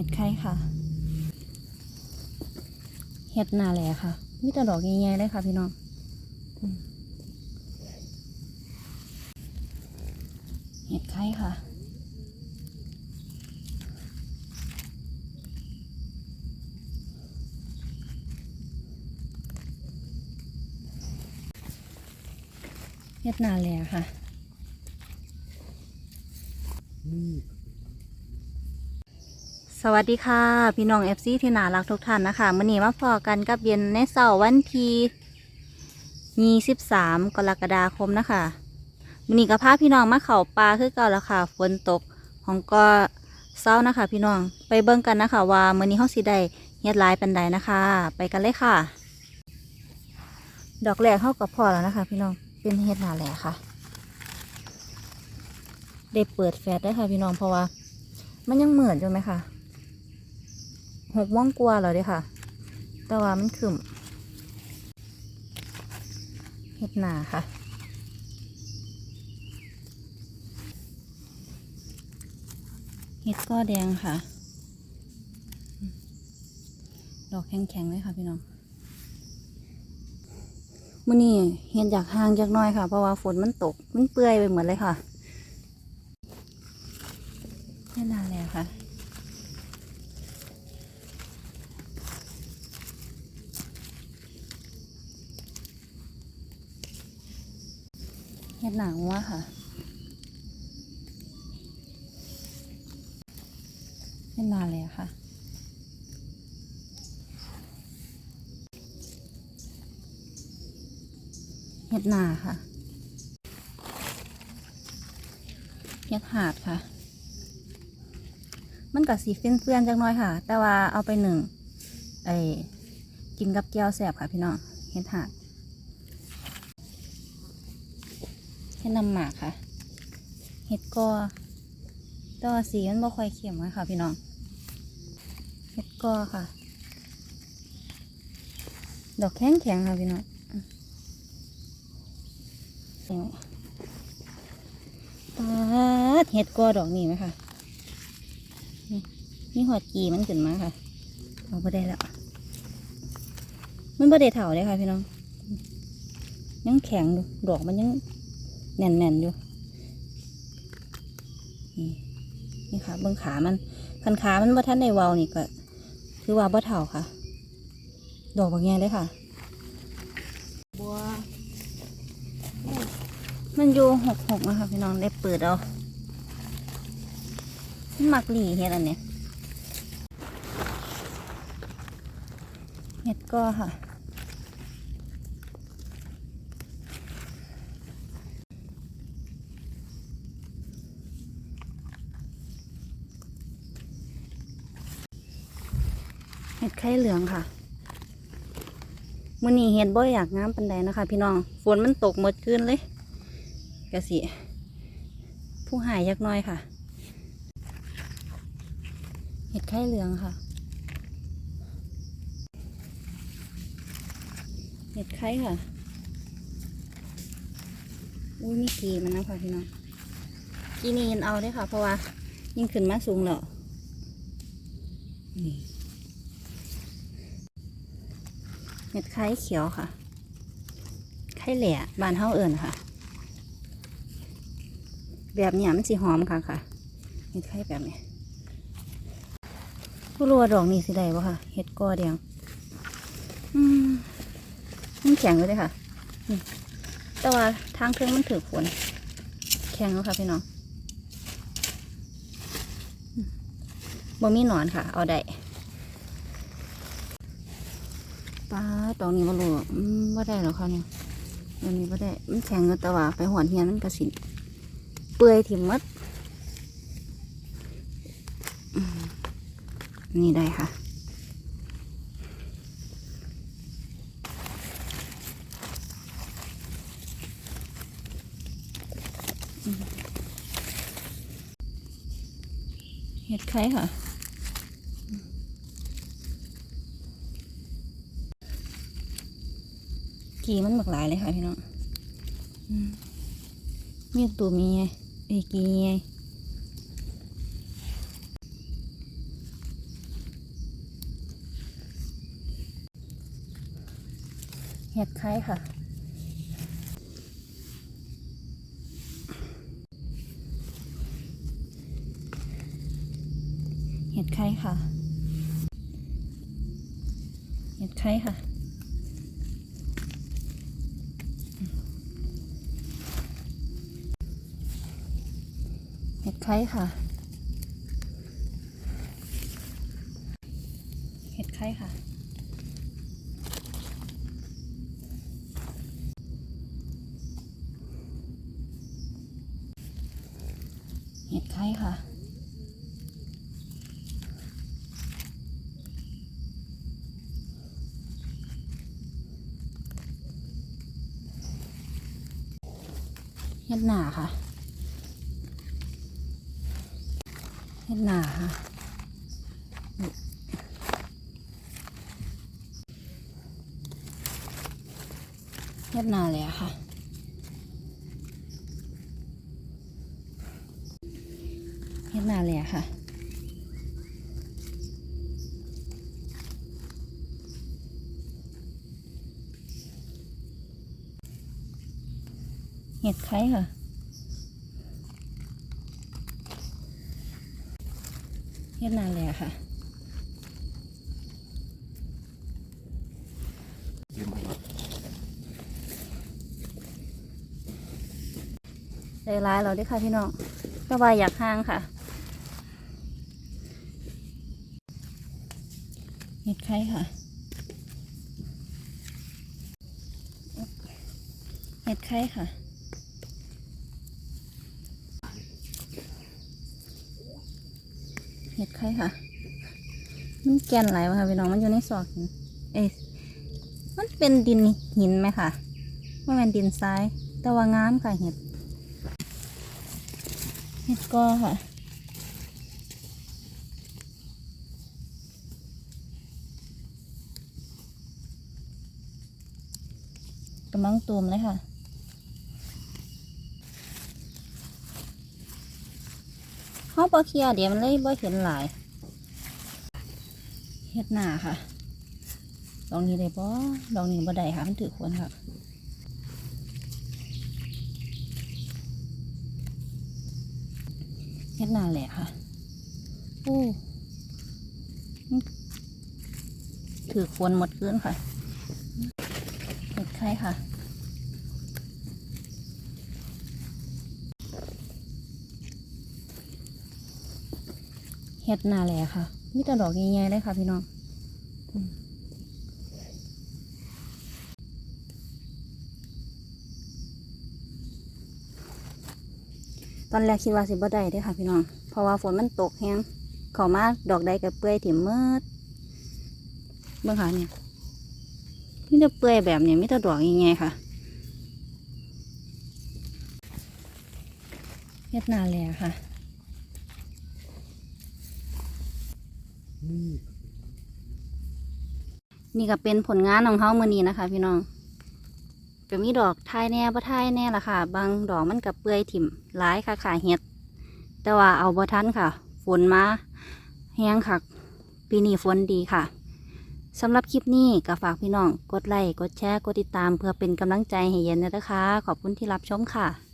ห็ดไข่ค่ะ เห็ดนาแหล่ค่ะ มีแต่ดอกใหญ่ๆเลยค่ะพี่น้องเห็ดไข่ค่ะ เห็ดนาแหล่ค่ะ สวัสดีค่ะ พี่น้องเอฟซีที่น่ารักทุกท่านนะคะมื่อนี้มาพอกันกับเย็นในเสาร์วันที่23กรกฎาคมนะคะมื่อนี้ก็พาพี่น้องมาเข่าปลาคือเก่าแล้วค่ะฝนตกของก็เศร้านะคะ พี่น้องไปเบิ่งกันนะคะ ว่ามื่อนี้ห้องสีได้เฮ็ดลายปันใดนะคะ ไปกันเลยค่ะ ดอกแรกเข้ากับพอแล้วนะคะ พี่น้องเป็นเฮ็ดหนาแหล่ค่ะ ได้เปิดแฟลชได้ค่ะ พี่น้องเพราะว่ามันยังเหมือนอยู่ไหมคะ หกโมงกว่าแล้วเด้ค่ะ แต่ว่ามันขึ้นเห็ดหนาค่ะ เห็ดก้อแดงค่ะ ดอกแข็งๆเลยค่ะพี่น้องมื่อนี้เห็ดอยากห่างจากน้อยค่ะ เพราะว่าฝนมันตก มันเปื่อยไปหมดเลยค่ะเห็ดหนาแล้วค่ะ เห็ดหนังวะค่ะเห็ดนานเลยอะค่ะเห็ดหนาค่ะเห็ดหาดค่ะ มันกับสีเฟื่อนเฟื่อนๆจังน้อยค่ะ แต่ว่าเอาไปหนึ่งไอ้กินกับแก้วแสบค่ะพี่น้องเห็ดหาด เห็ดนำหมากค่ะ เห็ดกอตัวสีมันบ่ค่อยเข้มเลยค่ะ พี่น้อง เห็ดกอค่ะ ดอกแข็งแข็งค่ะพี่น้องอืมปาดเห็ดกอดอกนี่ไหมคะนี่หอดกีมันขึ้นมาค่ะ เอาไปได้แล้ว มันบ่ได้เถาเลยค่ะพี่น้อง ยังแข็งดอกมันยัง แน่นๆอยู่นี่นี่ค่ะเบื้องขามันคันขามันบ่ทันได้เวานี่ก็คือว่าบ่เท่าค่ะ ดอกบางแง่เลยค่ะบัวมันอยู่หกหกนะคะพี่น้องได้เปิดเอามันมักหลีเฮ็ดอันเนี้ยเฮ็ดก็ค่ะ ห็ดไข่เหลืองค่ะมื้อนี้เห็ดบ่อยากงามปันใดนะคะ พี่น้องฝนมันตกหมดคืนเลยกะสิผู้หายยักน้อยค่ะ เห็ดไข่เหลืองค่ะ เห็ดไข่ค่ะ อุ้ยมีกีมันนะค่ะพี่น้องกีนี่ยินเอาได้ค่ะ เพราะว่ายิ่งขึ้นมาสูงแล้วนี่ เห็ดไข่เขียวค่ะ ไข่แหล่บานเฮาเอิญค่ะ แบบนี้มันสีหอมค่ะค่ะเห็ดไข่แบบนี้ผู้รัวดอกนี่สิได้ปะค่ะ เห็ดกอแดงอืมมันแข็งเลยค่ะ แต่ว่าทางเครื่องมันถือฝนแข็งแล้วค่ะพี่น้องบ่มีหนอนค่ะ เอาได้ ป้าตรงนี้มาลูอืมว่าได้หรอคะเนี่ยอันนี้ว่าได้มันแข็งอยู่แต่ว่าไปหอนเฮียนมันกระสินเปื่อยถิ่มมัดนี่ได้ค่ะเห็ดไข่ค่ะ กีมันหลากหลายเลยค่ะพี่น้องมีตัวมีไงไอ้กีไงเห็ดไข่ค่ะเห็ดไข่ค่ะเห็ดไข่ค่ะ เห็ดไข่ค่ะ เห็ดไข่ค่ะ เห็ดไข่ค่ะ เห็ดหนาค่ะ เห็ดหนาค่ะเฮ็ดนาเลยอะค่ะเฮ็ดนาเลยอะค่ะเห็ดไข่ค่ะ เฮ็ดนานเลยอะค่ะได้ร้ายเราด้วยค่ะพี่น้องก็ว่าอยากห้างค่ะเห็ดไข่ค่ะเห็ดไข่ค่ะ เห็ดไข่ค่ะ มันแกนไหลวะค่ะพี่น้องมันอยู่ในซอกหินเอ้ยมันเป็นดินหินไหมค่ะว่ามันดินทราย แต่ว่างามค่ะเห็ด เห็ดก็ค่ะกำลังตูมเลยค่ะ เขาปอเคลียร์เดี๋ยวมันเลยบ่เห็นหลายเห็ดหนาค่ะดอกนี้ได้บ่ดอกนี้บ่ได้ค่ะมันถือควรค่ะเฮ็ดนาแหละค่ะโอ้ถือควรหมดคืนค่ะเห็ดไข่ค่ะ เห็ดนาแหละค่ะมีแต่ดอกใหญ่ๆเลยค่ะ พี่น้องตอนแรกคิดว่าสิบ่ได้ด้อค่ะ พี่น้อง เพราะว่าฝนมันตกแฮงเขามาดอกใดกับเปื่อยถิ่มมืดเบิ่งค่ะเนี่ยนี่จะเปื่อยแบบนี้มีแต่ดอกใหญ่ๆค่ะเฮ็ดนาแหละค่ะ นี่ก็เป็นผลงานของเขาเมื่อนี้นะคะ พี่น้องก็มีดอกทายแน่บ่ทายแน่ละค่ะ บางดอกมันกับเปื่อยถิ่มหลายค่ะขาเห็ด แต่ว่าเอาบ่ทันค่ะ ฝนมาแห้งค่ะปีนี้ฝนดีค่ะสำหรับคลิปนี้ก็ฝากพี่น้อง กดไลค์กดแชร์ กดติดตามเพื่อเป็นกำลังใจให้เย็นนะคะ ขอบคุณที่รับชมค่ะ